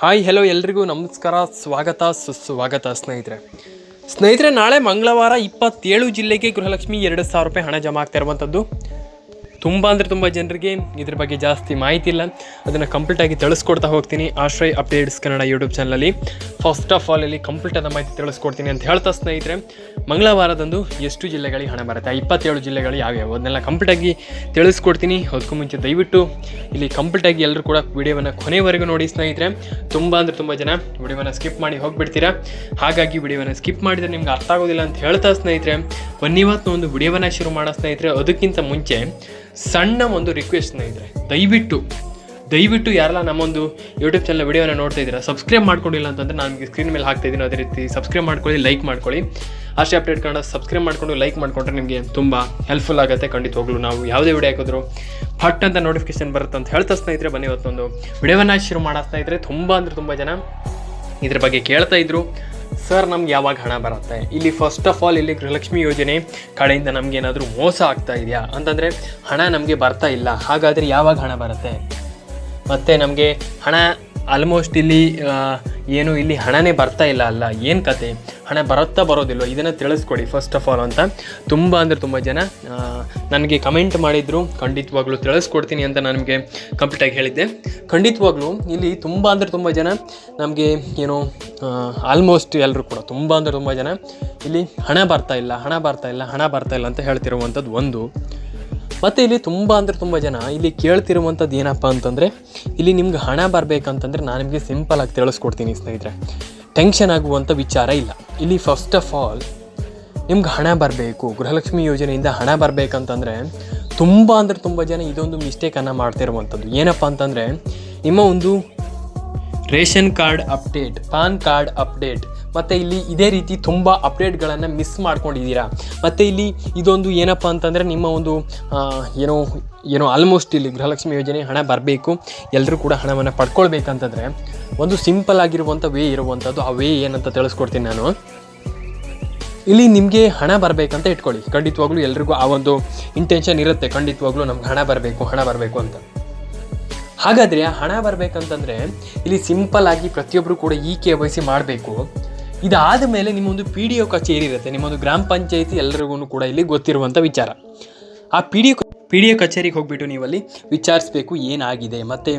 Hi hello ಎಲ್ರಿಗೂ ನಮಸ್ಕಾರ, ಸ್ವಾಗತ, ಸುಸ್ವಾಗತ ಸ್ನೇಹಿತರೆ. ಸ್ನೇಹಿತರೆ, ನಾಳೆ ಮಂಗಳವಾರ ಇಪ್ಪತ್ತೇಳು ಜಿಲ್ಲೆಗೆ ಗೃಹಲಕ್ಷ್ಮಿ ಎರಡು ಸಾವಿರ ರೂಪಾಯಿ ಹಣ ಜಮಾ ಆಗ್ತಾ ಇರುವಂಥದ್ದು. ತುಂಬ ಅಂದರೆ ತುಂಬ ಜನರಿಗೆ ಇದ್ರ ಬಗ್ಗೆ ಜಾಸ್ತಿ ಮಾಹಿತಿ ಇಲ್ಲ. ಅದನ್ನು ಕಂಪ್ಲೀಟಾಗಿ ತಿಳಿಸ್ಕೊಡ್ತಾ ಹೋಗ್ತೀನಿ. ಆಶ್ರಯ್ ಅಪ್ಡೇಟ್ಸ್ ಕನ್ನಡ ಯೂಟ್ಯೂಬ್ ಚಾನಲಲ್ಲಿ ಫಸ್ಟ್ ಆಫ್ ಆಲ್ ಇಲ್ಲಿ ಕಂಪ್ಲೀಟ್ ಆದ ಮಾಹಿತಿ ತಿಳಿಸ್ಕೊಡ್ತೀನಿ ಅಂತ ಹೇಳ್ತಾ ಸ್ನೇಹಿತರೆ, ಮಂಗಳವಾರದಂದು ಎಷ್ಟು ಜಿಲ್ಲೆಗಳಿಗೆ ಹಣ ಬರುತ್ತೆ? ಇಪ್ಪತ್ತೇಳು ಜಿಲ್ಲೆಗಳು ಯಾವ್ಯಾವು? ಅದನ್ನೆಲ್ಲ ಕಂಪ್ಲೀಟಾಗಿ ತಿಳಿಸ್ಕೊಡ್ತೀನಿ. ಅದಕ್ಕೂ ಮುಂಚೆ ದಯವಿಟ್ಟು ಇಲ್ಲಿ ಕಂಪ್ಲೀಟಾಗಿ ಎಲ್ಲರೂ ಕೂಡ ವಿಡಿಯೋವನ್ನು ಕೊನೆವರೆಗೂ ನೋಡಿ ಸ್ನೇಹಿತರೆ. ತುಂಬ ಅಂದರೆ ತುಂಬ ಜನ ವಿಡಿಯೋವನ್ನು ಸ್ಕಿಪ್ ಮಾಡಿ ಹೋಗಿಬಿಡ್ತೀರಾ? ಹಾಗಾಗಿ ವಿಡಿಯೋವನ್ನು ಸ್ಕಿಪ್ ಮಾಡಿದರೆ ನಿಮ್ಗೆ ಅರ್ಥ ಆಗೋದಿಲ್ಲ ಅಂತ ಹೇಳ್ತಾ ಸ್ನೇಹಿತರೆ. ಬನ್ನಿವತ್ತು ಒಂದು ವಿಡಿಯೋವನ್ನು ಶುರು ಮಾಡೋ ಸ್ನೇಹಿತರೆ. ಅದಕ್ಕಿಂತ ಮುಂಚೆ ಸಣ್ಣ ಒಂದು ರಿಕ್ವೆಸ್ಟ್ ಸ್ನೇಹಿತರೆ, ದಯವಿಟ್ಟು ದಯವಿಟ್ಟು ಯಾರೆಲ್ಲ ನಮ್ಮೊಂದು ಯೂಟ್ಯೂಬ್ ಚಾನಲ್ ವಿಡಿಯೋನ ನೋಡ್ತಾ ಇದ್ದೀರಾ ಸಬ್ಸ್ಕ್ರೈಬ್ ಮಾಡ್ಕೊಂಡಿಲ್ಲ ಅಂತಂದ್ರೆ ನಾನು ಸ್ಕ್ರೀನ್ ಮೇಲೆ ಹಾಕ್ತಾ ಇದ್ದೀನಿ, ಅದೇ ರೀತಿ ಸಬ್ಸ್ಕ್ರೈಬ್ ಮಾಡ್ಕೊಳ್ಳಿ ಲೈಕ್ ಮಾಡ್ಕೊಳ್ಳಿ. ಅಷ್ಟೇ ಅಪ್ಡೇಟ್ ಕನ್ನಡ ಸಬ್ಸ್ಕ್ರೈಬ್ ಮಾಡ್ಕೊಂಡು ಲೈಕ್ ಮಾಡ್ಕೊಂಡ್ರೆ ನಿಮಗೆ ತುಂಬ ಹೆಲ್ಪ್ಫುಲ್ ಆಗುತ್ತೆ ಖಂಡಿತವಾಗ್ಲೂ ನಾವು ಯಾವುದೇ ವಿಡಿಯೋ ಹಾಕಿದ್ರು ಫಟ್ ಅಂತ ನೋಟಿಫಿಕೇಶನ್ ಬರುತ್ತೆ ಅಂತ ಹೇಳ್ತಾ ಸ್ನೇಹಿತರೆ, ಬನ್ನಿ ಇವತ್ತೊಂದು ವಿಡಿಯೋವನ್ನು ಶುರು ಮಾಡೋ ಸ್ನೇಹಿತರೆ ತುಂಬ ಅಂದರೆ ತುಂಬ ಜನ ಇದ್ರ ಬಗ್ಗೆ ಕೇಳ್ತಾ ಇದ್ರು. ಸರ್ ನಮ್ಗೆ ಯಾವಾಗ ಹಣ ಬರುತ್ತೆ? ಇಲ್ಲಿ ಫಸ್ಟ್ ಆಫ್ ಆಲ್ ಇಲ್ಲಿ ಗೃಹಲಕ್ಷ್ಮಿ ಯೋಜನೆ ಕಡೆಯಿಂದ ನಮ್ಗೆ ಏನಾದರೂ ಮೋಸ ಆಗ್ತಾ ಇದೆಯಾ? ಅಂತಂದರೆ ಹಣ ನಮಗೆ ಬರ್ತಾ ಇಲ್ಲ. ಹಾಗಾದರೆ ಯಾವಾಗ ಹಣ ಬರುತ್ತೆ? ಮತ್ತು ನಮಗೆ ಹಣ ಆಲ್ಮೋಸ್ಟ್ ಇಲ್ಲಿ ಏನು ಇಲ್ಲಿ ಹಣನೇ ಬರ್ತಾ ಇಲ್ಲ ಅಲ್ಲ, ಏನು ಕತೆ? ಹಣ ಬರುತ್ತಾ ಬರೋದಿಲ್ಲ ಇದನ್ನು ತಿಳಿಸ್ಕೊಡಿ ಫಸ್ಟ್ ಆಫ್ ಆಲ್ ಅಂತ. ತುಂಬ ಅಂದರೆ ತುಂಬ ಜನ ನನಗೆ ಕಮೆಂಟ್ ಮಾಡಿದರು, ಖಂಡಿತವಾಗ್ಲೂ ತಿಳಿಸ್ಕೊಡ್ತೀನಿ ಅಂತ ನನಗೆ ಕಂಪ್ಲೀಟಾಗಿ ಹೇಳಿದ್ದೆ. ಖಂಡಿತವಾಗ್ಲೂ ಇಲ್ಲಿ ತುಂಬ ಅಂದರೆ ತುಂಬ ಜನ ನಮಗೆ ಏನು ಆಲ್ಮೋಸ್ಟ್ ಎಲ್ಲರೂ ಕೂಡ ತುಂಬ ಅಂದರೆ ತುಂಬ ಜನ ಇಲ್ಲಿ ಹಣ ಬರ್ತಾ ಇಲ್ಲ, ಹಣ ಬರ್ತಾ ಇಲ್ಲ, ಹಣ ಬರ್ತಾ ಇಲ್ಲ ಅಂತ ಹೇಳ್ತಿರುವಂಥದ್ದು ಒಂದು. ಮತ್ತು ಇಲ್ಲಿ ತುಂಬ ಅಂದರೆ ತುಂಬ ಜನ ಇಲ್ಲಿ ಕೇಳ್ತಿರುವಂಥದ್ದು ಏನಪ್ಪ ಅಂತಂದರೆ ಇಲ್ಲಿ ನಿಮ್ಗೆ ಹಣ ಬರಬೇಕಂತಂದರೆ ನಾನು ನಿಮಗೆ ಸಿಂಪಲಾಗಿ ತಿಳಿಸ್ಕೊಡ್ತೀನಿ ಸ್ನೇಹಿತರೆ. ಟೆನ್ಷನ್ ಆಗುವಂಥ ವಿಚಾರ ಇಲ್ಲ. ಇಲ್ಲಿ ಫಸ್ಟ್ ಆಫ್ ಆಲ್ ನಿಮ್ಗೆ ಹಣ ಬರಬೇಕು, ಗೃಹಲಕ್ಷ್ಮಿ ಯೋಜನೆಯಿಂದ ಹಣ ಬರಬೇಕಂತಂದರೆ ತುಂಬ ಅಂದರೆ ತುಂಬ ಜನ ಇದೊಂದು ಮಿಸ್ಟೇಕನ್ನು ಮಾಡ್ತಿರುವಂಥದ್ದು ಏನಪ್ಪ ಅಂತಂದರೆ ನಿಮ್ಮ ಒಂದು ration card update, PAN card update ಮತ್ತು ಇಲ್ಲಿ ಇದೇ ರೀತಿ ತುಂಬ ಅಪ್ಡೇಟ್ಗಳನ್ನು ಮಿಸ್ ಮಾಡ್ಕೊಂಡಿದ್ದೀರಾ? ಮತ್ತು ಇಲ್ಲಿ ಇದೊಂದು ಏನಪ್ಪ ಅಂತಂದರೆ ನಿಮ್ಮ ಒಂದು ಏನೋ ಏನೋ ಆಲ್ಮೋಸ್ಟ್ ಇಲ್ಲಿ ಗೃಹಲಕ್ಷ್ಮಿ ಯೋಜನೆ ಹಣ ಬರಬೇಕು. ಎಲ್ಲರೂ ಕೂಡ ಹಣವನ್ನು ಪಡ್ಕೊಳ್ಬೇಕಂತಂದರೆ ಒಂದು ಸಿಂಪಲ್ ಆಗಿರುವಂಥ ವೇ ಇರುವಂಥದ್ದು ಆ ವೇ ಏನಂತ ತಿಳಿಸ್ಕೊಡ್ತೀನಿ ನಾನು. ಇಲ್ಲಿ ನಿಮಗೆ ಹಣ ಬರಬೇಕಂತ ಇಟ್ಕೊಳ್ಳಿ. ಖಂಡಿತವಾಗ್ಲೂ ಎಲ್ರಿಗೂ ಆ ಒಂದು ಇಂಟೆನ್ಷನ್ ಇರುತ್ತೆ. ಖಂಡಿತವಾಗ್ಲೂ ನಮ್ಗೆ ಹಣ ಬರಬೇಕು ಹಣ ಬರಬೇಕು ಅಂತ. ಹಾಗಾದರೆ ಹಣ ಬರಬೇಕಂತಂದರೆ ಇಲ್ಲಿ ಸಿಂಪಲ್ ಆಗಿ ಪ್ರತಿಯೊಬ್ಬರು ಕೂಡ ಈ ಕೆ ವೈ ಸಿ ಮಾಡಬೇಕು. ಇದಾದ ಮೇಲೆ ನಿಮ್ಮೊಂದು ಪಿ ಡಿ ಒ ಕಚೇರಿ ಇರುತ್ತೆ. ನಿಮ್ಮೊಂದು ಗ್ರಾಮ ಪಂಚಾಯತಿ ಎಲ್ಲರಿಗೂ ಕೂಡ ಇಲ್ಲಿ ಗೊತ್ತಿರುವಂಥ ವಿಚಾರ. ಆ P D P D O ಕಚೇರಿಗೆ ಹೋಗ್ಬಿಟ್ಟು ನೀವಲ್ಲಿ ವಿಚಾರಿಸ್ಬೇಕು, ಏನಾಗಿದೆ, ಮತ್ತು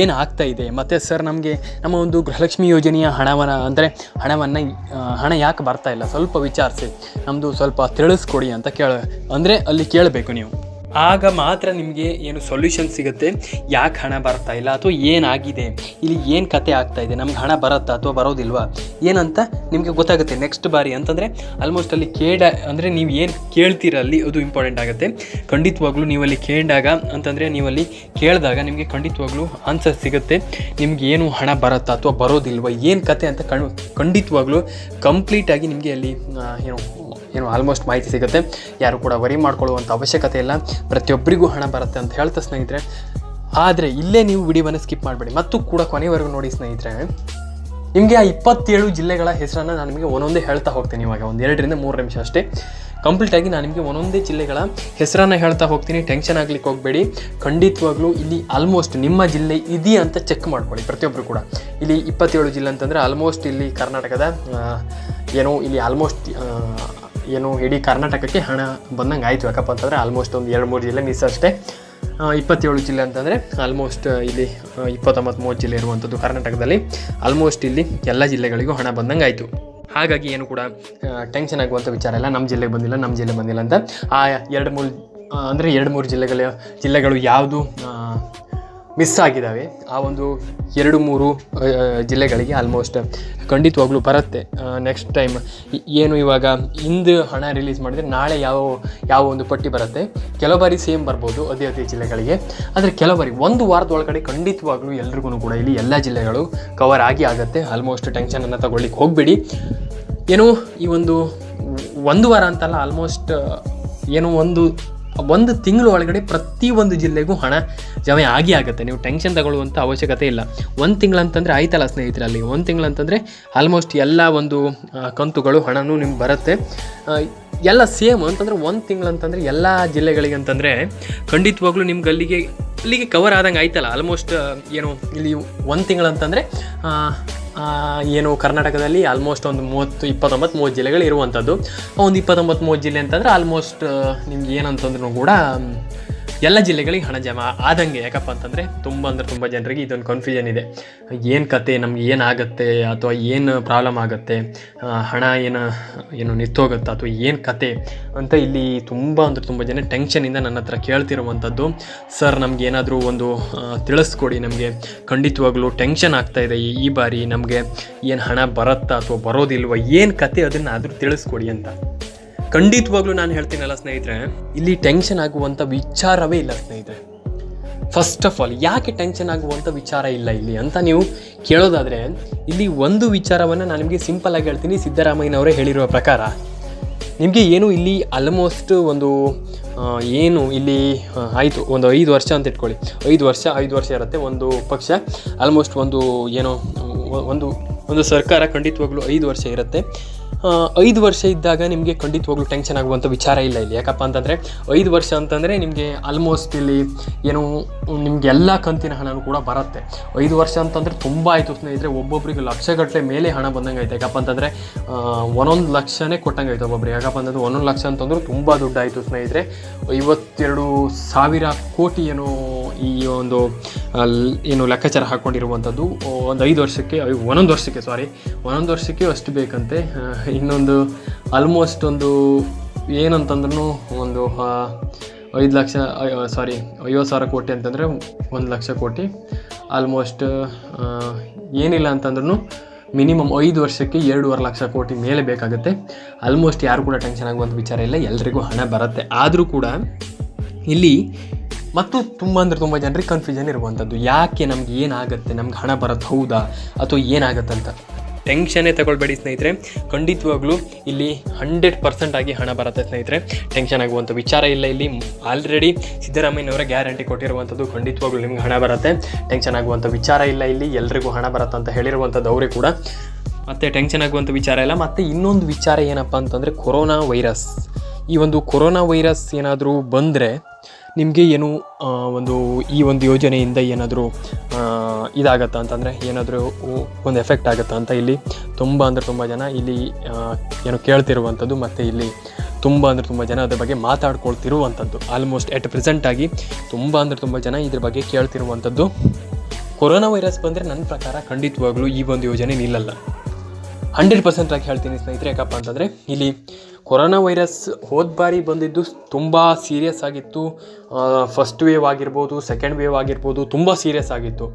ಏನು ಆಗ್ತಾ ಇದೆ, ಮತ್ತು ಸರ್ ನಮಗೆ ನಮ್ಮ ಒಂದು ಗೃಹಲಕ್ಷ್ಮಿ ಯೋಜನೆಯ ಹಣವನ್ನು ಅಂದರೆ ಹಣವನ್ನು ಹಣ ಯಾಕೆ ಬರ್ತಾ ಇಲ್ಲ? ಸ್ವಲ್ಪ ವಿಚಾರಿಸಿ. ನಮ್ಮದು ಸ್ವಲ್ಪ ತಿಳಿಸ್ಕೊಡಿ ಅಂತ ಕೇಳ ಅಂದರೆ ಅಲ್ಲಿ ಕೇಳಬೇಕು ನೀವು. ಆಗ ಮಾತ್ರ ನಿಮಗೆ ಏನು ಸೊಲ್ಯೂಷನ್ ಸಿಗುತ್ತೆ. ಯಾಕೆ ಹಣ ಬರ್ತಾ ಇಲ್ಲ ಅಥವಾ ಏನಾಗಿದೆ? ಇಲ್ಲಿ ಏನು ಕತೆ ಆಗ್ತಾ ಇದೆ? ನಮ್ಗೆ ಹಣ ಬರುತ್ತಾ ಅಥವಾ ಬರೋದಿಲ್ವಾ? ಏನಂತ ನಿಮಗೆ ಗೊತ್ತಾಗುತ್ತೆ ನೆಕ್ಸ್ಟ್ ಬಾರಿ ಅಂತಂದರೆ ಆಲ್ಮೋಸ್ಟ್ ಅಲ್ಲಿ ಕೇಳ ಅಂದರೆ ನೀವು ಏನು ಕೇಳ್ತೀರಲ್ಲಿ ಅದು ಇಂಪಾರ್ಟೆಂಟ್ ಆಗುತ್ತೆ. ಖಂಡಿತವಾಗ್ಲೂ ನೀವಲ್ಲಿ ಕೇಳಿದಾಗ ಅಂತಂದರೆ ನೀವಲ್ಲಿ ಕೇಳಿದಾಗ ನಿಮಗೆ ಖಂಡಿತವಾಗ್ಲೂ ಆನ್ಸರ್ ಸಿಗುತ್ತೆ. ನಿಮ್ಗೆ ಏನು ಹಣ ಬರುತ್ತಾ ಅಥವಾ ಬರೋದಿಲ್ವಾ? ಏನು ಕತೆ ಅಂತ ಕಣ್ ಖಂಡಿತವಾಗ್ಲೂ ಕಂಪ್ಲೀಟಾಗಿ ನಿಮಗೆ ಅಲ್ಲಿ ಏನು ಏನು ಆಲ್ಮೋಸ್ಟ್ ಮಾಹಿತಿ ಸಿಗುತ್ತೆ. ಯಾರು ಕೂಡ ವರಿ ಮಾಡ್ಕೊಳ್ಳುವಂಥ ಅವಶ್ಯಕತೆ ಇಲ್ಲ. ಪ್ರತಿಯೊಬ್ಬರಿಗೂ ಹಣ ಬರುತ್ತೆ ಅಂತ ಹೇಳ್ತಾ ಸ್ನೇಹಿತರೆ. ಆದರೆ ಇಲ್ಲೇ ನೀವು ವಿಡಿಯೋವನ್ನು ಸ್ಕಿಪ್ ಮಾಡಬೇಡಿ. ಮತ್ತು ಕೂಡ ಕೊನೆವರೆಗೂ ನೋಡಿ ಸ್ನೇಹಿತರೆ, ನಿಮಗೆ ಆ ಇಪ್ಪತ್ತೇಳು ಜಿಲ್ಲೆಗಳ ಹೆಸರನ್ನು ನಾನು ನಿಮಗೆ ಒಂದೊಂದೇ ಹೇಳ್ತಾ ಹೋಗ್ತೀನಿ ಇವಾಗ. ಒಂದು ಎರಡರಿಂದ ಮೂರು ನಿಮಿಷ ಅಷ್ಟೇ. ಕಂಪ್ಲೀಟಾಗಿ ನಾನು ನಿಮಗೆ ಒಂದೊಂದೇ ಜಿಲ್ಲೆಗಳ ಹೆಸರನ್ನು ಹೇಳ್ತಾ ಹೋಗ್ತೀನಿ. ಟೆನ್ಷನ್ ಆಗ್ಲಿಕ್ಕೆ ಹೋಗಬೇಡಿ. ಖಂಡಿತವಾಗ್ಲೂ ಇಲ್ಲಿ ಆಲ್ಮೋಸ್ಟ್ ನಿಮ್ಮ ಜಿಲ್ಲೆ ಇದೆಯಾ ಅಂತ ಚೆಕ್ ಮಾಡ್ಕೊಳ್ಳಿ ಪ್ರತಿಯೊಬ್ಬರು ಕೂಡ. ಇಲ್ಲಿ ಇಪ್ಪತ್ತೇಳು ಜಿಲ್ಲೆ ಅಂತಂದರೆ ಆಲ್ಮೋಸ್ಟ್ ಇಲ್ಲಿ ಕರ್ನಾಟಕದ ಏನೋ ಇಲ್ಲಿ ಆಲ್ಮೋಸ್ಟ್ ಏನು ಇಡೀ ಕರ್ನಾಟಕಕ್ಕೆ ಹಣ ಬಂದಂಗೆ ಆಯಿತು. ಯಾಕಪ್ಪ ಅಂತಂದರೆ ಆಲ್ಮೋಸ್ಟ್ ಒಂದು ಎರಡು ಮೂರು ಜಿಲ್ಲೆ ಮಿಸ್ ಅಷ್ಟೇ. ಇಪ್ಪತ್ತೇಳು ಜಿಲ್ಲೆ ಅಂತಂದರೆ ಆಲ್ಮೋಸ್ಟ್ ಇಲ್ಲಿ ಇಪ್ಪತ್ತೊಂಬತ್ತು ಮೂವತ್ತು ಜಿಲ್ಲೆ ಇರುವಂಥದ್ದು ಕರ್ನಾಟಕದಲ್ಲಿ ಆಲ್ಮೋಸ್ಟ್ ಇಲ್ಲಿ ಎಲ್ಲ ಜಿಲ್ಲೆಗಳಿಗೂ ಹಣ ಬಂದಂಗೆ ಆಯಿತು. ಹಾಗಾಗಿ ಏನು ಕೂಡ ಟೆನ್ಷನ್ ಆಗುವಂಥ ವಿಚಾರ ಇಲ್ಲ. ನಮ್ಮ ಜಿಲ್ಲೆಗೆ ಬಂದಿಲ್ಲ, ನಮ್ಮ ಜಿಲ್ಲೆ ಬಂದಿಲ್ಲ ಅಂತ. ಆ, ಎರಡು ಮೂರು ಅಂದರೆ ಎರಡು ಮೂರು ಜಿಲ್ಲೆಗಳ, ಜಿಲ್ಲೆಗಳು ಯಾವುದು ಮಿಸ್ ಆಗಿದ್ದಾವೆ. ಆ ಒಂದು ಎರಡು ಮೂರು ಜಿಲ್ಲೆಗಳಿಗೆ ಆಲ್ಮೋಸ್ಟ್ ಖಂಡಿತವಾಗ್ಲೂ ಬರುತ್ತೆ. ನೆಕ್ಸ್ಟ್ ಟೈಮ್ ಏನು ಇವಾಗ ಇಂದು ಹಣ ರಿಲೀಸ್ ಮಾಡಿದರೆ ನಾಳೆ ಯಾವ ಯಾವ ಒಂದು ಪಟ್ಟಿ ಬರುತ್ತೆ? ಕೆಲವು ಬಾರಿ ಸೇಮ್ ಬರ್ಬೋದು ಅದೇ ಅದೇ ಜಿಲ್ಲೆಗಳಿಗೆ. ಆದರೆ ಕೆಲವು ಬಾರಿ ಒಂದು ವಾರದ ಒಳಗಡೆ ಖಂಡಿತವಾಗ್ಲೂ ಎಲ್ರಿಗೂ ಕೂಡ ಇಲ್ಲಿ ಎಲ್ಲ ಜಿಲ್ಲೆಗಳು ಕವರ್ ಆಗಿ ಆಗುತ್ತೆ. ಆಲ್ಮೋಸ್ಟ್ ಟೆನ್ಷನನ್ನು ತಗೊಳ್ಳಿಕ್ಕೆ ಹೋಗಬೇಡಿ. ಏನು ಈ ಒಂದು ಒಂದು ವಾರ ಅಂತಲ್ಲ ಆಲ್ಮೋಸ್ಟ್ ಏನು ಒಂದು ಒಂದು ತಿಂಗಳು ಒಳಗಡೆ ಒಂದು ಜಿಲ್ಲೆಗೂ ಹಣ ಜಮೆ ಆಗಿ ಆಗುತ್ತೆ. ನೀವು ಟೆನ್ಷನ್ ತಗೊಳ್ಳುವಂಥ ಅವಶ್ಯಕತೆ ಇಲ್ಲ. ಒಂದು ತಿಂಗಳಂತಂದರೆ ಆಯ್ತಲ್ಲ ಸ್ನೇಹಿತರೆ, ಅಲ್ಲಿ ಒಂದು ತಿಂಗಳಂತಂದರೆ ಆಲ್ಮೋಸ್ಟ್ ಎಲ್ಲ ಒಂದು ಕಂತುಗಳು, ಹಣನೂ ನಿಮ್ಗೆ ಬರುತ್ತೆ. ಎಲ್ಲ ಸೇಮ್ ಅಂತಂದರೆ ಒಂದು ತಿಂಗಳಂತಂದರೆ ಎಲ್ಲ ಜಿಲ್ಲೆಗಳಿಗೆ ಅಂತಂದರೆ ಖಂಡಿತವಾಗ್ಲೂ ನಿಮ್ಗೆ ಅಲ್ಲಿಗೆ ಅಲ್ಲಿಗೆ ಕವರ್ ಆದಂಗೆ ಆಯ್ತಲ್ಲ. ಆಲ್ಮೋಸ್ಟ್ ಏನು, ಇಲ್ಲಿ ಒಂದು ತಿಂಗಳಂತಂದರೆ ಏನು ಕರ್ನಾಟಕದಲ್ಲಿ ಆಲ್ಮೋಸ್ಟ್ ಒಂದು ಮೂವತ್ತು, ಇಪ್ಪತ್ತೊಂಬತ್ತು, ಮೂವತ್ತು ಜಿಲ್ಲೆಗಳು ಇರುವಂಥದ್ದು ಒಂದು ಇಪ್ಪತ್ತೊಂಬತ್ತು, ಮೂವತ್ತು ಜಿಲ್ಲೆ ಅಂತಂದರೆ ಆಲ್ಮೋಸ್ಟ್ ನಿಮ್ಗೆ ಏನಂತಂದ್ರೂ ಕೂಡ ಎಲ್ಲ ಜಿಲ್ಲೆಗಳಿಗೆ ಹಣ ಜಮಾ ಆದಂಗೆ ಯಾಕಪ್ಪ ಅಂತಂದರೆ ತುಂಬ ಅಂದರೆ ತುಂಬ ಜನರಿಗೆ ಇದೊಂದು ಕನ್ಫ್ಯೂಷನ್ ಇದೆ. ಏನು ಕತೆ, ನಮ್ಗೆ ಏನಾಗುತ್ತೆ ಅಥವಾ ಏನು ಪ್ರಾಬ್ಲಮ್ ಆಗುತ್ತೆ ಹಣ ಏನು ಏನು ನಿಂತೋಗುತ್ತೆ, ಅಥವಾ ಏನು ಕತೆ ಅಂತ ಇಲ್ಲಿ ತುಂಬ ಅಂದರೆ ತುಂಬ ಜನ ಟೆನ್ಷನಿಂದ ನನ್ನ ಹತ್ರ ಕೇಳ್ತಿರುವಂಥದ್ದು. ಸರ್ ನಮ್ಗೆ ಏನಾದರೂ ಒಂದು ತಿಳಿಸ್ಕೊಡಿ ನಮಗೆ. ಖಂಡಿತವಾಗ್ಲೂ ಟೆನ್ಷನ್ ಆಗ್ತಾ ಇದೆ ಈ- ಬಾರಿ ನಮಗೆ ಏನು ಹಣ ಬರುತ್ತಾ ಅಥವಾ ಬರೋದಿಲ್ವ, ಏನು ಕತೆ ಅದನ್ನು ಆದರೂ ತಿಳಿಸ್ಕೊಡಿ ಅಂತ. ಖಂಡಿತವಾಗ್ಲೂ ನಾನು ಹೇಳ್ತೀನಲ್ಲ ಸ್ನೇಹಿತರೆ, ಇಲ್ಲಿ ಟೆನ್ಷನ್ ಆಗುವಂಥ ವಿಚಾರವೇ ಇಲ್ಲ ಸ್ನೇಹಿತರೆ. ಫಸ್ಟ್ ಆಫ್ ಆಲ್ ಯಾಕೆ ಟೆನ್ಷನ್ ಆಗುವಂಥ ವಿಚಾರ ಇಲ್ಲ ಇಲ್ಲಿ ಅಂತ ನೀವು ಕೇಳೋದಾದರೆ, ಇಲ್ಲಿ ಒಂದು ವಿಚಾರವನ್ನು ನಾನು ನಿಮಗೆ ಸಿಂಪಲ್ ಆಗಿ ಹೇಳ್ತೀನಿ, ಸಿದ್ದರಾಮಯ್ಯನವರೇ ಹೇಳಿರುವ ಪ್ರಕಾರ. ನಿಮಗೆ ಏನು ಇಲ್ಲಿ ಆಲ್ಮೋಸ್ಟ್ ಒಂದು ಏನು ಇಲ್ಲಿ ಆಯಿತು, ಒಂದು ಐದು ವರ್ಷ ಅಂತ ಇಟ್ಕೊಳ್ಳಿ. ಐದು ವರ್ಷ ಐದು ವರ್ಷ ಇರುತ್ತೆ ಒಂದು ಪಕ್ಷ. ಆಲ್ಮೋಸ್ಟ್ ಒಂದು, ಏನೋ, ಒಂದು ಒಂದು ಸರ್ಕಾರ ಖಂಡಿತವಾಗ್ಲೂ ಐದು ವರ್ಷ ಇರುತ್ತೆ. ಐದು ವರ್ಷ ಇದ್ದಾಗ ನಿಮಗೆ ಖಂಡಿತವಾಗ್ಲೂ ಟೆನ್ಷನ್ ಆಗುವಂಥ ವಿಚಾರ ಇಲ್ಲ ಇಲ್ಲಿ. ಯಾಕಪ್ಪ ಅಂತಂದರೆ ಐದು ವರ್ಷ ಅಂತಂದರೆ ನಿಮಗೆ ಆಲ್ಮೋಸ್ಟ್ ಇಲ್ಲಿ ಏನು ನಿಮಗೆ ಎಲ್ಲ ಕಂತಿನ ಹಣನೂ ಕೂಡ ಬರುತ್ತೆ. ಐದು ವರ್ಷ ಅಂತಂದರೆ ತುಂಬ ಆಯಿತು ಸ್ನೇಹಿತರೆ ಒಬ್ಬೊಬ್ಬರಿಗೆ ಲಕ್ಷಗಟ್ಟಲೆ ಮೇಲೆ ಹಣ ಬಂದಂಗೆ ಆಯ್ತು. ಯಾಕಪ್ಪ ಅಂತಂದರೆ ಒಂದೊಂದು ಲಕ್ಷನೇ ಕೊಟ್ಟಂಗೆ ಆಯ್ತು ಒಬ್ಬೊಬ್ರಿಗೆ. ಯಾಕಪ್ಪ ಅಂತಂದ್ರೆ ಒಂದೊಂದು ಲಕ್ಷ ಅಂತಂದ್ರೆ ತುಂಬ ದುಡ್ಡಾಯಿತು ಸ್ನೇಹಿತರೆ. ಐವತ್ತೆರಡು ಸಾವಿರ ಕೋಟಿ ಏನು ಈ ಒಂದು ಏನು ಲೆಕ್ಕಾಚಾರ ಹಾಕ್ಕೊಂಡಿರುವಂಥದ್ದು ಒಂದು ಐದು ವರ್ಷಕ್ಕೆ ಒಂದೊಂದು ವರ್ಷಕ್ಕೆ ಸಾರಿ ಒಂದೊಂದು ವರ್ಷಕ್ಕೆ ಅಷ್ಟು ಬೇಕಂತೆ. ಇನ್ನೊಂದು ಆಲ್ಮೋಸ್ಟ್ ಒಂದು ಏನಂತಂದ್ರೂ ಒಂದು ಐದು ಲಕ್ಷ ಸಾರಿ ಐವತ್ತು ಸಾವಿರ ಕೋಟಿ ಅಂತಂದರೆ ಒಂದು ಲಕ್ಷ ಕೋಟಿ. ಆಲ್ಮೋಸ್ಟ್ ಏನಿಲ್ಲ ಅಂತಂದ್ರೂ ಮಿನಿಮಮ್ ಐದು ವರ್ಷಕ್ಕೆ ಎರಡೂವರೆ ಲಕ್ಷ ಕೋಟಿ ಮೇಲೆ ಬೇಕಾಗುತ್ತೆ. ಆಲ್ಮೋಸ್ಟ್ ಯಾರು ಕೂಡ ಟೆನ್ಷನ್ ಆಗುವಂಥ ವಿಚಾರ ಇಲ್ಲ, ಎಲ್ರಿಗೂ ಹಣ ಬರುತ್ತೆ. ಆದರೂ ಕೂಡ ಇಲ್ಲಿ ಮತ್ತು ತುಂಬ ಅಂದರೆ ತುಂಬ ಜನರಿಗೆ ಕನ್ಫ್ಯೂಷನ್ ಇರುವಂಥದ್ದು ಯಾಕೆ ನಮ್ಗೆ ಏನಾಗುತ್ತೆ? ನಮ್ಗೆ ಹಣ ಬರುತ್ತೆ ಹೌದಾ? ಅಥವಾ ಏನಾಗುತ್ತೆ ಅಂತ ಟೆನ್ಷನ್ನೇ ತಗೊಳ್ಬೇಡಿ ಸ್ನೇಹಿತರೆ. ಖಂಡಿತವಾಗ್ಲೂ ಇಲ್ಲಿ ಹಂಡ್ರೆಡ್ ಪರ್ಸೆಂಟ್ ಆಗಿ ಹಣ ಬರುತ್ತೆ ಸ್ನೇಹಿತರೆ. ಟೆನ್ಷನ್ ಆಗುವಂಥ ವಿಚಾರ ಇಲ್ಲ ಇಲ್ಲಿ. ಆಲ್ರೆಡಿ ಸಿದ್ದರಾಮಯ್ಯನವರ ಗ್ಯಾರಂಟಿ ಕೊಟ್ಟಿರುವಂಥದ್ದು ಖಂಡಿತವಾಗ್ಲೂ ನಿಮ್ಗೆ ಹಣ ಬರುತ್ತೆ. ಟೆನ್ಷನ್ ಆಗುವಂಥ ವಿಚಾರ ಇಲ್ಲ ಇಲ್ಲಿ. ಎಲ್ರಿಗೂ ಹಣ ಬರುತ್ತೆ ಅಂತ ಹೇಳಿರುವಂಥದ್ದು ಅವರೇ ಕೂಡ. ಮತ್ತು ಟೆನ್ಷನ್ ಆಗುವಂಥ ವಿಚಾರ ಇಲ್ಲ. ಮತ್ತು ಇನ್ನೊಂದು ವಿಚಾರ ಏನಪ್ಪ ಅಂತಂದರೆ ಕೊರೋನಾ ವೈರಸ್. ಈ ಒಂದು ಕೊರೋನಾ ವೈರಸ್ ಏನಾದರೂ ಬಂದರೆ ನಿಮಗೆ ಏನು ಒಂದು, ಈ ಒಂದು ಯೋಜನೆಯಿಂದ ಏನಾದರೂ ಇದಾಗತ್ತಾ ಅಂತಂದರೆ, ಏನಾದರೂ ಒಂದು ಎಫೆಕ್ಟ್ ಆಗುತ್ತಾ ಅಂತ ಇಲ್ಲಿ ತುಂಬ ಅಂದರೆ ತುಂಬ ಜನ ಇಲ್ಲಿ ಏನು ಕೇಳ್ತಿರುವಂಥದ್ದು ಮತ್ತು ಇಲ್ಲಿ ತುಂಬ ಅಂದರೆ ತುಂಬ ಜನ ಅದ್ರ ಬಗ್ಗೆ ಮಾತಾಡ್ಕೊಳ್ತಿರುವಂಥದ್ದು ಆಲ್ಮೋಸ್ಟ್ ಎಟ್ ಪ್ರೆಸೆಂಟ್ ಆಗಿ ತುಂಬ ಅಂದರೆ ತುಂಬ ಜನ ಇದ್ರ ಬಗ್ಗೆ ಕೇಳ್ತಿರುವಂಥದ್ದು ಕೊರೋನಾ ವೈರಸ್ ಬಂದರೆ ನನ್ನ ಪ್ರಕಾರ ಖಂಡಿತವಾಗ್ಲೂ ಈ ಒಂದು ಯೋಜನೆ ನಿಲ್ಲಲ್ಲ. ಹಂಡ್ರೆಡ್ ಪರ್ಸೆಂಟಾಗಿ ಹೇಳ್ತೀನಿ ಸ್ನೇಹಿತರೆ ಯಾಕಪ್ಪ ಅಂತಂದರೆ, ಇಲ್ಲಿ ಕೊರೋನಾ ವೈರಸ್ ಹೋದ ಬಾರಿ ಬಂದಿದ್ದು ತುಂಬ ಸೀರಿಯಸ್ ಆಗಿತ್ತು. ಫಸ್ಟ್ ವೇವ್ ಆಗಿರ್ಬೋದು ಸೆಕೆಂಡ್ ವೇವ್ ಆಗಿರ್ಬೋದು, ತುಂಬ ಸೀರಿಯಸ್ ಆಗಿತ್ತು.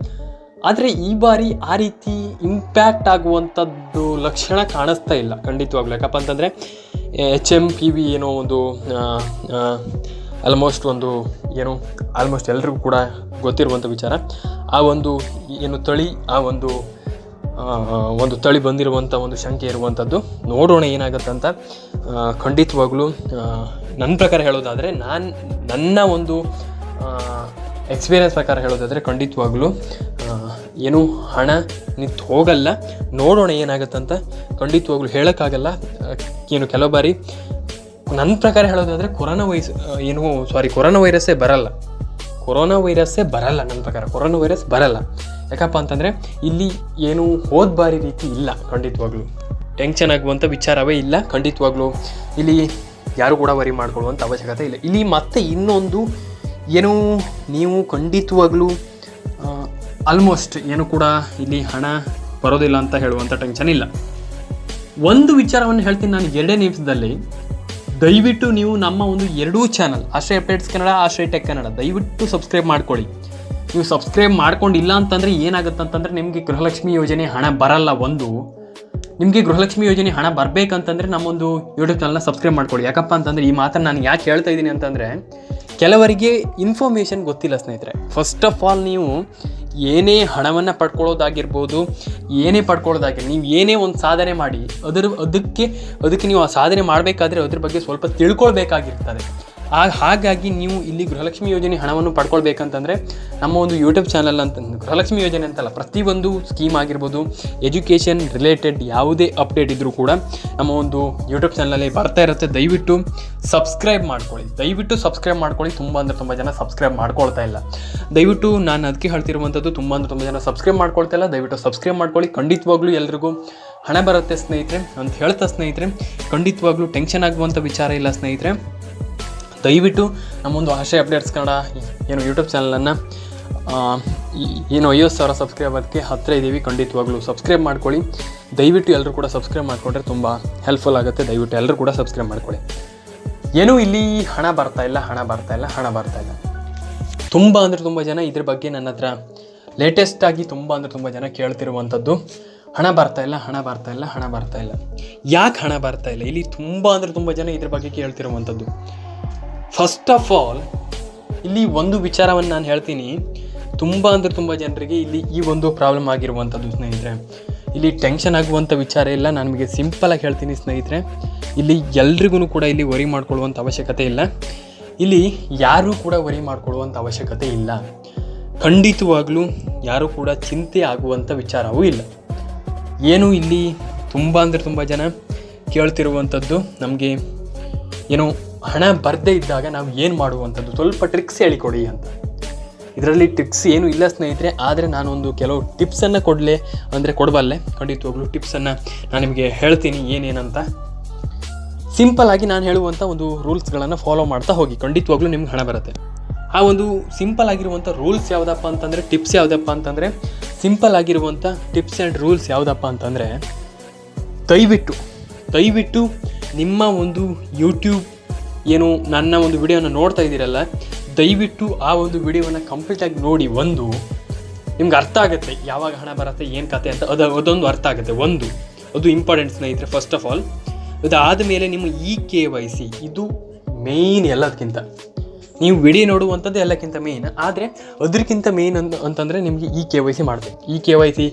ಆದರೆ ಈ ಬಾರಿ ಆ ರೀತಿ ಇಂಪ್ಯಾಕ್ಟ್ ಆಗುವಂಥದ್ದು ಲಕ್ಷಣ ಕಾಣಿಸ್ತಾ ಇಲ್ಲ, ಖಂಡಿತವಾಗ್ಲೂ. ಯಾಕಪ್ಪ ಅಂತಂದರೆ ಎಚ್ ಎಂ ಪಿ ವಿ ಏನೋ ಒಂದು ಆಲ್ಮೋಸ್ಟ್ ಒಂದು ಏನು ಆಲ್ಮೋಸ್ಟ್ ಎಲ್ರಿಗೂ ಕೂಡ ಗೊತ್ತಿರುವಂಥ ವಿಚಾರ. ಆ ಒಂದು ಏನು ತಳಿ, ಆ ಒಂದು ಒಂದು ತಳಿ ಬಂದಿರುವಂಥ ಒಂದು ಶಂಕೆ ಇರುವಂಥದ್ದು ನೋಡೋಣ ಏನಾಗುತ್ತೆ ಅಂತ ಖಂಡಿತವಾಗಲೂ ನನ್ನ ಪ್ರಕಾರ ಹೇಳೋದಾದರೆ, ನಾನು, ನನ್ನ ಒಂದು ಎಕ್ಸ್ಪೀರಿಯನ್ಸ್ ಪ್ರಕಾರ ಹೇಳೋದಾದರೆ ಖಂಡಿತವಾಗಲೂ ಏನು ಹಣ ನಿಂತು ಹೋಗಲ್ಲ. ನೋಡೋಣ ಏನಾಗುತ್ತೆ ಅಂತ ಖಂಡಿತವಾಗ್ಲೂ ಹೇಳೋಕ್ಕಾಗಲ್ಲ. ಏನು ಕೆಲವು ಬಾರಿ ನನ್ನ ಪ್ರಕಾರ ಹೇಳೋದಾದರೆ ಕೊರೋನಾ ವೈಸ್ ಏನು ಸಾರಿ ಕೊರೋನಾ ವೈರಸ್ಸೇ ಬರಲ್ಲ. ಕೊರೋನಾ ವೈರಸ್ಸೇ ಬರಲ್ಲ ನನ್ನ ಪ್ರಕಾರ. ಕೊರೋನಾ ವೈರಸ್ ಬರಲ್ಲ. ಯಾಕಪ್ಪ ಅಂತಂದರೆ ಇಲ್ಲಿ ಏನು ಹೋದ ಬಾರಿ ರೀತಿ ಇಲ್ಲ, ಖಂಡಿತವಾಗ್ಲೂ. ಟೆನ್ಷನ್ ಆಗುವಂಥ ವಿಚಾರವೇ ಇಲ್ಲ, ಖಂಡಿತವಾಗ್ಲೂ. ಇಲ್ಲಿ ಯಾರು ಕೂಡ ವರಿ ಮಾಡ್ಕೊಳ್ಳುವಂಥ ಅವಶ್ಯಕತೆ ಇಲ್ಲ. ಇಲ್ಲಿ ಮತ್ತೆ ಇನ್ನೊಂದು ಏನು ನೀವು ಖಂಡಿತವಾಗ್ಲೂ ಆಲ್ಮೋಸ್ಟ್ ಏನು ಕೂಡ ಇಲ್ಲಿ ಹಣ ಬರೋದಿಲ್ಲ ಅಂತ ಹೇಳುವಂಥ ಟೆನ್ಷನ್ ಇಲ್ಲ. ಒಂದು ವಿಚಾರವನ್ನು ಹೇಳ್ತೀನಿ ನಾನು ಎರಡೇ ನಿಮಿಷದಲ್ಲಿ. ದಯವಿಟ್ಟು ನೀವು ನಮ್ಮ ಒಂದು ಎರಡೂ ಚಾನಲ್ ಆಶ್ರಯ ಅಪ್ಡೇಟ್ಸ್ ಕನ್ನಡ ಆಶ್ರಯ ಟೆಕ್ ಕನ್ನಡ ದಯವಿಟ್ಟು ಸಬ್ಸ್ಕ್ರೈಬ್ ಮಾಡ್ಕೊಳ್ಳಿ. ನೀವು ಸಬ್ಸ್ಕ್ರೈಬ್ ಮಾಡ್ಕೊಂಡಿಲ್ಲ ಅಂತಂದರೆ ಏನಾಗುತ್ತೆ ಅಂತಂದರೆ ನಿಮಗೆ ಗೃಹಲಕ್ಷ್ಮಿ ಯೋಜನೆ ಹಣ ಬರಲ್ಲ ಒಂದು. ನಿಮಗೆ ಗೃಹಲಕ್ಷ್ಮಿ ಯೋಜನೆ ಹಣ ಬರಬೇಕಂತಂದರೆ ನಮ್ಮೊಂದು ಯೂಟ್ಯೂಬ್ ಚಾನಲ್ನ ಸಬ್ಸ್ಕ್ರೈಬ್ ಮಾಡ್ಕೊಳ್ಳಿ ಯಾಕಪ್ಪ ಅಂತಂದರೆ ಈ ಮಾತನ್ನು ನಾನು ಯಾಕೆ ಹೇಳ್ತಾ ಇದ್ದೀನಿ ಅಂತಂದರೆ ಕೆಲವರಿಗೆ ಇನ್ಫಾರ್ಮೇಷನ್ ಗೊತ್ತಿಲ್ಲ ಸ್ನೇಹಿತರೆ. ಫಸ್ಟ್ ಆಫ್ ಆಲ್ ನೀವು ಏನೇ ಹಣವನ್ನು ಪಡ್ಕೊಳ್ಳೋದಾಗಿರ್ಬೋದು, ಏನೇ ಪಡ್ಕೊಳ್ಳೋದಾಗಿರ್ಬೋದು, ನೀವು ಏನೇ ಒಂದು ಸಾಧನೆ ಮಾಡಿ, ಅದರ, ಅದಕ್ಕೆ ಅದಕ್ಕೆ ನೀವು ಆ ಸಾಧನೆ ಮಾಡಬೇಕಾದ್ರೆ ಅದ್ರ ಬಗ್ಗೆ ಸ್ವಲ್ಪ ತಿಳ್ಕೊಳ್ಬೇಕಾಗಿರ್ತದೆ. ಹಾಗಾಗಿ ನೀವು ಇಲ್ಲಿ ಗೃಹಲಕ್ಷ್ಮಿ ಯೋಜನೆ ಹಣವನ್ನು ಪಡ್ಕೊಳ್ಬೇಕಂತಂದರೆ ನಮ್ಮ ಒಂದು ಯೂಟ್ಯೂಬ್ ಚಾನಲ್ ಅಂತ ಗೃಹಲಕ್ಷ್ಮಿ ಯೋಜನೆ ಅಂತಲ್ಲ, ಪ್ರತಿಯೊಂದು ಸ್ಕೀಮ್ ಆಗಿರ್ಬೋದು ಎಜುಕೇಷನ್ ರಿಲೇಟೆಡ್ ಯಾವುದೇ ಅಪ್ಡೇಟ್ ಇದ್ದರೂ ಕೂಡ ನಮ್ಮ ಒಂದು ಯೂಟ್ಯೂಬ್ ಚಾನಲಲ್ಲಿ ಬರ್ತಾ ಇರುತ್ತೆ. ದಯವಿಟ್ಟು ಸಬ್ಸ್ಕ್ರೈಬ್ ಮಾಡ್ಕೊಳ್ಳಿ. ದಯವಿಟ್ಟು ಸಬ್ಸ್ಕ್ರೈಬ್ ಮಾಡ್ಕೊಳ್ಳಿ. ತುಂಬ ಅಂದರೆ ತುಂಬ ಜನ ಸಬ್ಸ್ಕ್ರೈಬ್ ಮಾಡ್ಕೊಳ್ತಾ ಇಲ್ಲ. ದಯವಿಟ್ಟು ನಾನು ಅದಕ್ಕೆ ಹೇಳ್ತಿರುವಂಥದ್ದು ತುಂಬ ಅಂದರೆ ತುಂಬ ಜನ ಸಬ್ಸ್ಕ್ರೈಬ್ ಮಾಡ್ಕೊಳ್ತಾ ಇಲ್ಲ. ದಯವಿಟ್ಟು ಸಬ್ಸ್ಕ್ರೈಬ್ ಮಾಡ್ಕೊಳ್ಳಿ. ಖಂಡಿತವಾಗ್ಲೂ ಎಲ್ರಿಗೂ ಹಣ ಬರುತ್ತೆ ಸ್ನೇಹಿತರೆ ಅಂತ ಹೇಳ್ತಾ ಸ್ನೇಹಿತರೆ. ಖಂಡಿತವಾಗ್ಲೂ ಟೆನ್ಷನ್ ಆಗುವಂಥ ವಿಚಾರ ಇಲ್ಲ ಸ್ನೇಹಿತರೆ. ದಯವಿಟ್ಟು ನಮ್ಮೊಂದು ಆಶಯ ಅಪ್ಡೇಟ್ಸ್ ಕನ್ನಡ ಏನು ಯೂಟ್ಯೂಬ್ ಚಾನಲನ್ನು ಏನು ಐವತ್ತು ಸಾವಿರ ಸಬ್ಸ್ಕ್ರೈಬರ್ಗೆ ಹತ್ತಿರ ಇದ್ದೀವಿ ಖಂಡಿತವಾಗ್ಲೂ. ಸಬ್ಸ್ಕ್ರೈಬ್ ಮಾಡ್ಕೊಳ್ಳಿ. ದಯವಿಟ್ಟು ಎಲ್ಲರೂ ಕೂಡ ಸಬ್ಸ್ಕ್ರೈಬ್ ಮಾಡಿಕೊಂಡ್ರೆ ತುಂಬ ಹೆಲ್ಪ್ಫುಲ್ ಆಗುತ್ತೆ. ದಯವಿಟ್ಟು ಎಲ್ಲರೂ ಕೂಡ ಸಬ್ಸ್ಕ್ರೈಬ್ ಮಾಡ್ಕೊಳ್ಳಿ. ಏನೂ ಇಲ್ಲಿ ಹಣ ಬರ್ತಾ ಇಲ್ಲ, ಹಣ ಬರ್ತಾ ಇಲ್ಲ, ಹಣ ಬರ್ತಾ ಇಲ್ಲ. ತುಂಬ ಅಂದರೆ ತುಂಬ ಜನ ಇದ್ರ ಬಗ್ಗೆ ನನ್ನ ಹತ್ರ ಲೇಟೆಸ್ಟಾಗಿ ತುಂಬ ಅಂದರೆ ತುಂಬ ಜನ ಕೇಳ್ತಿರುವಂಥದ್ದು, ಹಣ ಬರ್ತಾ ಇಲ್ಲ, ಹಣ ಬರ್ತಾ ಇಲ್ಲ, ಹಣ ಬರ್ತಾ ಇಲ್ಲ. ಯಾಕೆ ಹಣ ಬರ್ತಾ ಇಲ್ಲ? ಇಲ್ಲಿ ತುಂಬ ಅಂದರೆ ತುಂಬ ಜನ ಇದ್ರ ಬಗ್ಗೆ ಕೇಳ್ತಿರುವಂಥದ್ದು. ಫಸ್ಟ್ ಆಫ್ ಆಲ್ ಇಲ್ಲಿ ಒಂದು ವಿಚಾರವನ್ನು ನಾನು ಹೇಳ್ತೀನಿ. ತುಂಬ ಅಂದರೆ ತುಂಬ ಜನರಿಗೆ ಇಲ್ಲಿ ಈ ಒಂದು ಪ್ರಾಬ್ಲಮ್ ಆಗಿರುವಂಥದ್ದು ಸ್ನೇಹಿತರೆ. ಇಲ್ಲಿ ಟೆನ್ಷನ್ ಆಗುವಂಥ ವಿಚಾರ ಇಲ್ಲ. ನಾನು ನಿಮಗೆ ಸಿಂಪಲಾಗಿ ಹೇಳ್ತೀನಿ ಸ್ನೇಹಿತರೆ. ಇಲ್ಲಿ ಎಲ್ರಿಗೂ ಕೂಡ ಇಲ್ಲಿ ವರಿ ಮಾಡ್ಕೊಳ್ಳುವಂಥ ಅವಶ್ಯಕತೆ ಇಲ್ಲ. ಇಲ್ಲಿ ಯಾರೂ ಕೂಡ ವರಿ ಮಾಡ್ಕೊಳ್ಳುವಂಥ ಅವಶ್ಯಕತೆ ಇಲ್ಲ. ಖಂಡಿತವಾಗಲೂ ಯಾರೂ ಕೂಡ ಚಿಂತೆ ಆಗುವಂಥ ವಿಚಾರವೂ ಇಲ್ಲ. ಏನು ಇಲ್ಲಿ ತುಂಬ ಅಂದರೆ ತುಂಬ ಜನ ಕೇಳ್ತಿರುವಂಥದ್ದು ನಮಗೆ ಏನು ಹಣ ಬರದೇ ಇದ್ದಾಗ ನಾವು ಏನು ಮಾಡುವಂಥದ್ದು? ಸ್ವಲ್ಪ ಟ್ರಿಕ್ಸ್ ಹೇಳಿಕೊಡಿ ಅಂತ. ಇದರಲ್ಲಿ ಟ್ರಿಕ್ಸ್ ಏನು ಇಲ್ಲ ಸ್ನೇಹಿತರೆ, ಆದರೆ ನಾನೊಂದು ಕೆಲವು ಟಿಪ್ಸನ್ನು ಕೊಡಲೆ, ಅಂದರೆ ಕೊಡಬಲ್ಲೆ. ಖಂಡಿತವಾಗ್ಲೂ ಟಿಪ್ಸನ್ನು ನಾನು ನಿಮಗೆ ಹೇಳ್ತೀನಿ ಏನೇನಂತ. ಸಿಂಪಲ್ ಆಗಿ ನಾನು ಹೇಳುವಂಥ ಒಂದು ರೂಲ್ಸ್ಗಳನ್ನು ಫಾಲೋ ಮಾಡ್ತಾ ಹೋಗಿ. ಖಂಡಿತವಾಗ್ಲೂ ನಿಮ್ಗೆ ಹಣ ಬರುತ್ತೆ. ಆ ಒಂದು ಸಿಂಪಲ್ ಆಗಿರುವಂಥ ರೂಲ್ಸ್ ಯಾವುದಪ್ಪ ಅಂತಂದರೆ ಟಿಪ್ಸ್ ಯಾವುದಪ್ಪ ಅಂತಂದರೆ ಸಿಂಪಲ್ ಆಗಿರುವಂಥ ಟಿಪ್ಸ್ ಆ್ಯಂಡ್ ರೂಲ್ಸ್ ಯಾವುದಪ್ಪ ಅಂತಂದರೆ, ದಯವಿಟ್ಟು ದಯವಿಟ್ಟು ನಿಮ್ಮ ಒಂದು ಯೂಟ್ಯೂಬ್ ಏನು ನನ್ನ ಒಂದು ವಿಡಿಯೋನ ನೋಡ್ತಾ ಇದ್ದೀರಲ್ಲ, ದಯವಿಟ್ಟು ಆ ಒಂದು ವಿಡಿಯೋವನ್ನು ಕಂಪ್ಲೀಟಾಗಿ ನೋಡಿ ಒಂದು. ನಿಮ್ಗೆ ಅರ್ಥ ಆಗುತ್ತೆ ಯಾವಾಗ ಹಣ ಬರುತ್ತೆ, ಏನು ಕತೆ ಅಂತ. ಅದು ಅದೊಂದು ಅರ್ಥ ಆಗುತ್ತೆ. ಒಂದು, ಅದು ಇಂಪಾರ್ಟೆಂಟ್ ಸ್ನೇಹಿತರೆ ಫಸ್ಟ್ ಆಫ್ ಆಲ್ ಅದಾದ ಮೇಲೆ ನಿಮ್ಮ ಇ ಕೆ ವೈ ಸಿ, ಇದು ಮೇಯ್ನ್ ಎಲ್ಲದಕ್ಕಿಂತ ನೀವು ವಿಡಿಯೋ ನೋಡುವಂಥದ್ದು ಎಲ್ಲಕ್ಕಿಂತ ಮೇಯ್ನ್ ಆದರೆ ಅದಕ್ಕಿಂತ ಮೇಯ್ನ್ ಅಂತ ಅಂತಂದರೆ ನಿಮಗೆ ಈ ಕೆ ವೈ ಸಿ ಮಾಡಬೇಕು. ಈ ಕೆ ವೈ ಸಿ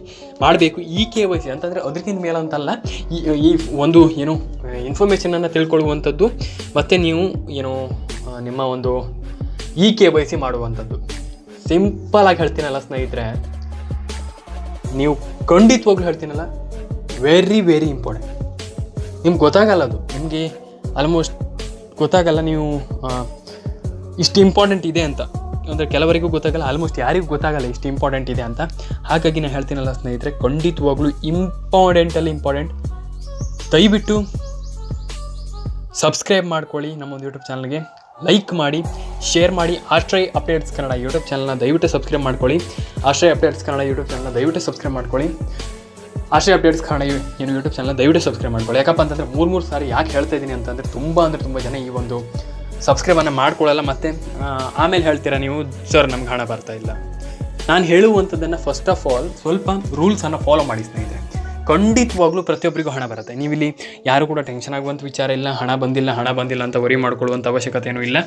ಮಾಡಬೇಕು. ಈ ಕೆ ವೈ ಸಿ ಅಂತಂದರೆ ಅದಕ್ಕಿಂತ ಮೇಲೆ ಅಂತಲ್ಲ, ಈ ಈ ಒಂದು, ಏನು ಇನ್ಫಾರ್ಮೇಷನನ್ನು ತಿಳ್ಕೊಳ್ಳುವಂಥದ್ದು, ಮತ್ತು ನೀವು, ಏನು ನಿಮ್ಮ ಒಂದು ಇ ಕೆ ವೈ ಸಿ ಮಾಡುವಂಥದ್ದು ಸಿಂಪಲಾಗಿ ಹೇಳ್ತೀನಲ್ಲ ಸ್ನೇಹಿತರೆ, ನೀವು ಖಂಡಿತವಾಗ್ಲೂ ಹೇಳ್ತೀನಲ್ಲ ವೆರಿ ವೆರಿ ಇಂಪಾರ್ಟೆಂಟ್ ನಿಮ್ಗೆ ಗೊತ್ತಾಗಲ್ಲ ಅದು. ನಿಮಗೆ ಆಲ್ಮೋಸ್ಟ್ ಗೊತ್ತಾಗಲ್ಲ ನೀವು ಇಷ್ಟು ಇಂಪಾರ್ಟೆಂಟ್ ಇದೆ ಅಂತ. ಅಂದರೆ ಕೆಲವರಿಗೂ ಗೊತ್ತಾಗಲ್ಲ ಆಲ್ಮೋಸ್ಟ್ ಯಾರಿಗೂ ಗೊತ್ತಾಗಲ್ಲ ಇಷ್ಟು ಇಂಪಾರ್ಟೆಂಟ್ ಇದೆ ಅಂತ. ಹಾಗಾಗಿ ನಾನು ಹೇಳ್ತೀನಲ್ಲ ಸ್ನೇಹಿತರೆ, ಖಂಡಿತವಾಗ್ಲೂ ಇಂಪಾರ್ಟೆಂಟಲ್ಲಿ ಇಂಪಾರ್ಟೆಂಟ್ ದಯವಿಟ್ಟು ಸಬ್ಸ್ಕ್ರೈಬ್ ಮಾಡ್ಕೊಳ್ಳಿ ನಮ್ಮ ಒಂದು ಯೂಟ್ಯೂಬ್ ಚಾನಲ್ಗೆ ಲೈಕ್ ಮಾಡಿ ಶೇರ್ ಮಾಡಿ, ಆಶ್ರಯ್ ಅಪ್ಡೇಟ್ಸ್ ಕನ್ನಡ ಯೂಟ್ಯೂಬ್ ಚಾನಲ್ನ ದಯವಿಟ್ಟು ಸಬ್ಸ್ಕ್ರೈಬ್ ಮಾಡ್ಕೊಳ್ಳಿ. ಆಶ್ರಯ್ ಅಪ್ಡೇಟ್ಸ್ ಕನ್ನಡ ಯೂಟ್ಯೂಬ್ ಚಾನಲ್ನ ದಯವಿಟ್ಟು ಸಬ್ಸ್ಕ್ರೈಬ್ ಮಾಡ್ಕೊಳ್ಳಿ. ಆಶ್ರಯ ಅಪ್ಡೇಟ್ಸ್ ಕನ್ನಡ ಏನು ಯೂಟ್ಯೂಬ್ ಚಾನಲ್ ದಯವಿಟ್ಟು ಸಬ್ಸ್ಕ್ರೈಬ್ ಮಾಡ್ಕೊಳ್ಳಿ. ಯಾಕಪ್ಪ ಅಂತಂದರೆ ಮೂರು ಮೂರು ಸಾರಿ ಯಾಕೆ ಹೇಳ್ತಾ ಇದ್ದೀನಿ ಅಂತಂದರೆ ತುಂಬ ಅಂದರೆ ತುಂಬ ಜನ ಈ ಒಂದು ಸಬ್ಸ್ಕ್ರೈಬನ್ನು ಮಾಡ್ಕೊಳ್ಳಲ್ಲ ಮತ್ತು ಆಮೇಲೆ ಹೇಳ್ತೀರಾ ನೀವು ಸರ್ ನಮ್ಗೆ ಹಣ ಬರ್ತಾ ಇಲ್ಲ. ನಾನು ಹೇಳುವಂಥದ್ದನ್ನು ಫಸ್ಟ್ ಆಫ್ ಆಲ್ ಸ್ವಲ್ಪ ರೂಲ್ಸನ್ನು ಫಾಲೋ ಮಾಡಿ ಸ್ನೇಹಿತರೆ. ಖಂಡಿತವಾಗ್ಲೂ ಪ್ರತಿಯೊಬ್ಬರಿಗೂ ಹಣ ಬರುತ್ತೆ. ನೀವಿಲ್ಲಿ ಯಾರು ಕೂಡ ಟೆನ್ಷನ್ ಆಗುವಂಥ ವಿಚಾರ ಇಲ್ಲ, ಹಣ ಬಂದಿಲ್ಲ ಹಣ ಬಂದಿಲ್ಲ ಅಂತ ವರಿ ಮಾಡ್ಕೊಳ್ಳುವಂಥ ಅವಶ್ಯಕತೆ ಏನೂ ಇಲ್ಲ.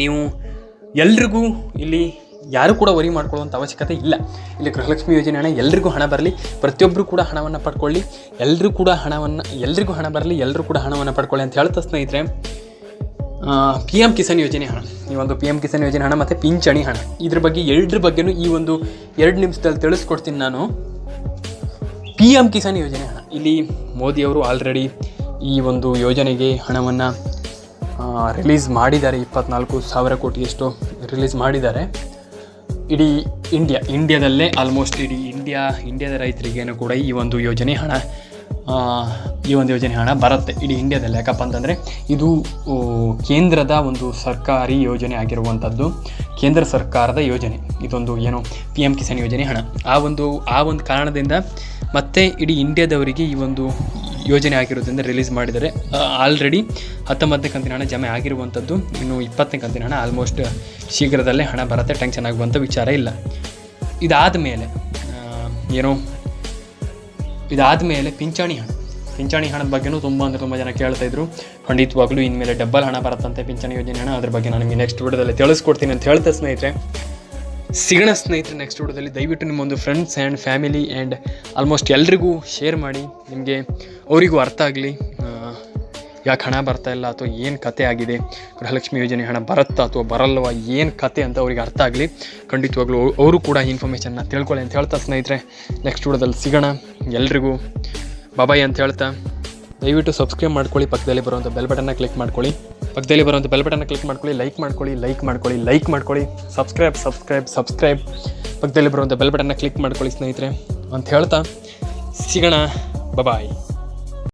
ನೀವು ಎಲ್ರಿಗೂ ಇಲ್ಲಿ ಯಾರು ಕೂಡ ವರಿ ಮಾಡ್ಕೊಳ್ಳುವಂಥ ಅವಶ್ಯಕತೆ ಇಲ್ಲ. ಇಲ್ಲಿ ಗೃಹಲಕ್ಷ್ಮಿ ಯೋಜನೆ ಹಣ ಎಲ್ರಿಗೂ ಹಣ ಬರಲಿ ಪ್ರತಿಯೊಬ್ಬರು ಕೂಡ ಹಣವನ್ನು ಪಡ್ಕೊಳ್ಳಿ ಎಲ್ಲರೂ ಕೂಡ ಹಣವನ್ನು, ಎಲ್ರಿಗೂ ಹಣ ಬರಲಿ ಎಲ್ಲರೂ ಕೂಡ ಹಣವನ್ನು ಪಡ್ಕೊಳ್ಳಿ ಅಂತ ಹೇಳ್ತಾ ಸ್ನೇಹಿತರೆ. ಪಿ ಎಂ ಕಿಸಾನ್ ಯೋಜನೆ ಹಣ. ಈ ಒಂದು ಪಿ ಎಂ ಕಿಸಾನ್ ಯೋಜನೆ ಹಣ ಮತ್ತು ಪಿಂಚಣಿ ಹಣ. ಇದ್ರ ಬಗ್ಗೆ ಎರಡರ ಬಗ್ಗೆನೂ ಈ ಒಂದು ಎರಡು ನಿಮಿಷದಲ್ಲಿ ತಿಳಿಸ್ಕೊಡ್ತೀನಿ ನಾನು. ಪಿ ಎಂ ಕಿಸಾನ್ ಯೋಜನೆ ಹಣ. ಇಲ್ಲಿ ಮೋದಿಯವರು ಆಲ್ರೆಡಿ ಈ ಒಂದು ಯೋಜನೆಗೆ ಹಣವನ್ನು ರಿಲೀಸ್ ಮಾಡಿದ್ದಾರೆ. ಇಪ್ಪತ್ನಾಲ್ಕು ಸಾವಿರ ಕೋಟಿಯಷ್ಟು ರಿಲೀಸ್ ಮಾಡಿದ್ದಾರೆ. ಇಡೀ ಇಂಡಿಯಾ ಇಂಡಿಯಾದಲ್ಲೇ ಆಲ್ಮೋಸ್ಟ್ ಇಡೀ ಇಂಡಿಯಾ ಇಂಡಿಯಾದ ರೈತರಿಗೇನು ಕೂಡ ಈ ಒಂದು ಯೋಜನೆ ಹಣ. ಈ ಒಂದು ಯೋಜನೆ ಹಣ ಬರುತ್ತೆ. ಇಡೀ ಇಂಡಿಯಾದಲ್ಲಿ ಯಾಕಪ್ಪ ಅಂತಂದರೆ ಇದು ಕೇಂದ್ರದ ಒಂದು ಸರ್ಕಾರಿ ಯೋಜನೆ ಆಗಿರುವಂಥದ್ದು ಕೇಂದ್ರ ಸರ್ಕಾರದ ಯೋಜನೆ. ಇದೊಂದು ಏನು ಪಿ ಎಂ ಕಿಸಾನ್ ಯೋಜನೆ ಹಣ. ಆ ಒಂದು ಆ ಒಂದು ಕಾರಣದಿಂದ ಮತ್ತೆ ಇಡೀ ಇಂಡಿಯಾದವರಿಗೆ ಈ ಒಂದು ಯೋಜನೆ ಆಗಿರೋದ್ರಿಂದ ರಿಲೀಸ್ ಮಾಡಿದರೆ ಆಲ್ರೆಡಿ ಹತ್ತೊಂಬತ್ತನೇ ಕಂತಿನ ಹಣ ಜಮೆ ಆಗಿರುವಂಥದ್ದು ಇನ್ನು ಇಪ್ಪತ್ತನೇ ಕಂತಿನ ಹಣ ಆಲ್ಮೋಸ್ಟ್ ಶೀಘ್ರದಲ್ಲೇ ಹಣ ಬರುತ್ತೆ. ಟೆನ್ಷನ್ ಆಗುವಂಥ ವಿಚಾರ ಇಲ್ಲ. ಇದಾದ ಮೇಲೆ ಏನು ಇದಾದ ಮೇಲೆ ಪಿಂಚಣಿ ಹಣ. ಪಿಂಚಣಿ ಹಣದ ಬಗ್ಗೆನೂ ತುಂಬ ಅಂದರೆ ತುಂಬ ಜನ ಕೇಳ್ತಾ ಇದ್ರು. ಖಂಡಿತವಾಗ್ಲೂ ಇನ್ಮೇಲೆ ಡಬ್ಬಲ್ ಹಣ ಬರುತ್ತಂತೆ ಪಿಂಚಣಿ ಯೋಜನೆ ಹಣ. ಅದ್ರ ಬಗ್ಗೆ ನಾನು ನಿಮಗೆ ನೆಕ್ಸ್ಟ್ ವಿಡಿಯೋದಲ್ಲಿ ತಿಳಿಸ್ಕೊಡ್ತೀನಿ ಅಂತ ಹೇಳ್ತಾ ಸ್ನೇಹಿತರೆ. ಸಿಗೋಣ ಸ್ನೇಹಿತರೆ ನೆಕ್ಸ್ಟ್ ವಿಡಿಯೋದಲ್ಲಿ. ದಯವಿಟ್ಟು ನಿಮ್ಮೊಂದು friends and family and almost ಎಲ್ರಿಗೂ ಶೇರ್ ಮಾಡಿ. ನಿಮಗೆ ಅವರಿಗೂ ಅರ್ಥ ಆಗಲಿ. ಯಾಕೆ ಹಣ ಬರ್ತಾ ಇಲ್ಲ ಅಥವಾ ಏನು ಕತೆ ಆಗಿದೆ? ಗೃಹಲಕ್ಷ್ಮಿ ಯೋಜನೆ ಹಣ ಬರುತ್ತಾ ಅಥವಾ ಬರಲ್ವಾ? ಏನು ಕತೆ ಅಂತ ಅವ್ರಿಗೆ ಅರ್ಥ ಆಗಲಿ. ಖಂಡಿತವಾಗ್ಲೂ ಅವರು ಕೂಡ ಇನ್ಫಾರ್ಮೇಷನ್ನ ತಿಳ್ಕೊಳ್ಳಿ ಅಂತ ಹೇಳ್ತಾ ಸ್ನೇಹಿತರೆ. ನೆಕ್ಸ್ಟ್ ವಿಡಿಯೋದಲ್ಲಿ ಸಿಗೋಣ. ಎಲ್ರಿಗೂ ಬಾಬಾಯ್ ಅಂತ ಹೇಳ್ತಾ. ದಯವಿಟ್ಟು ಸಬ್ಸ್ಕ್ರೈಬ್ ಮಾಡ್ಕೊಳ್ಳಿ. ಪಕ್ಕದಲ್ಲಿ ಬರುವಂಥ ಬೆಲ್ ಬಟನ್ನ ಕ್ಲಿಕ್ ಮಾಡ್ಕೊಳ್ಳಿ. ಪಕ್ಕದಲ್ಲಿ ಬರುವಂಥ ಬೆಲ್ ಬಟನ್ನ ಕ್ಲಿಕ್ ಮಾಡ್ಕೊಳ್ಳಿ. ಲೈಕ್ ಮಾಡ್ಕೊಳ್ಳಿ ಲೈಕ್ ಮಾಡ್ಕೊಳ್ಳಿ ಲೈಕ್ ಮಾಡ್ಕೊಳ್ಳಿ. ಸಬ್ಸ್ಕ್ರೈಬ್ ಸಬ್ಸ್ಕ್ರೈಬ್ ಸಬ್ಸ್ಕ್ರೈಬ್ ಪಕ್ಕದಲ್ಲಿ ಬರುವಂಥ ಬೆಲ್ ಬಟನ್ನ ಕ್ಲಿಕ್ ಮಾಡ್ಕೊಳ್ಳಿ ಸ್ನೇಹಿತರೆ ಅಂತ ಹೇಳ್ತಾ. ಸಿಗೋಣ. ಬಾಯ್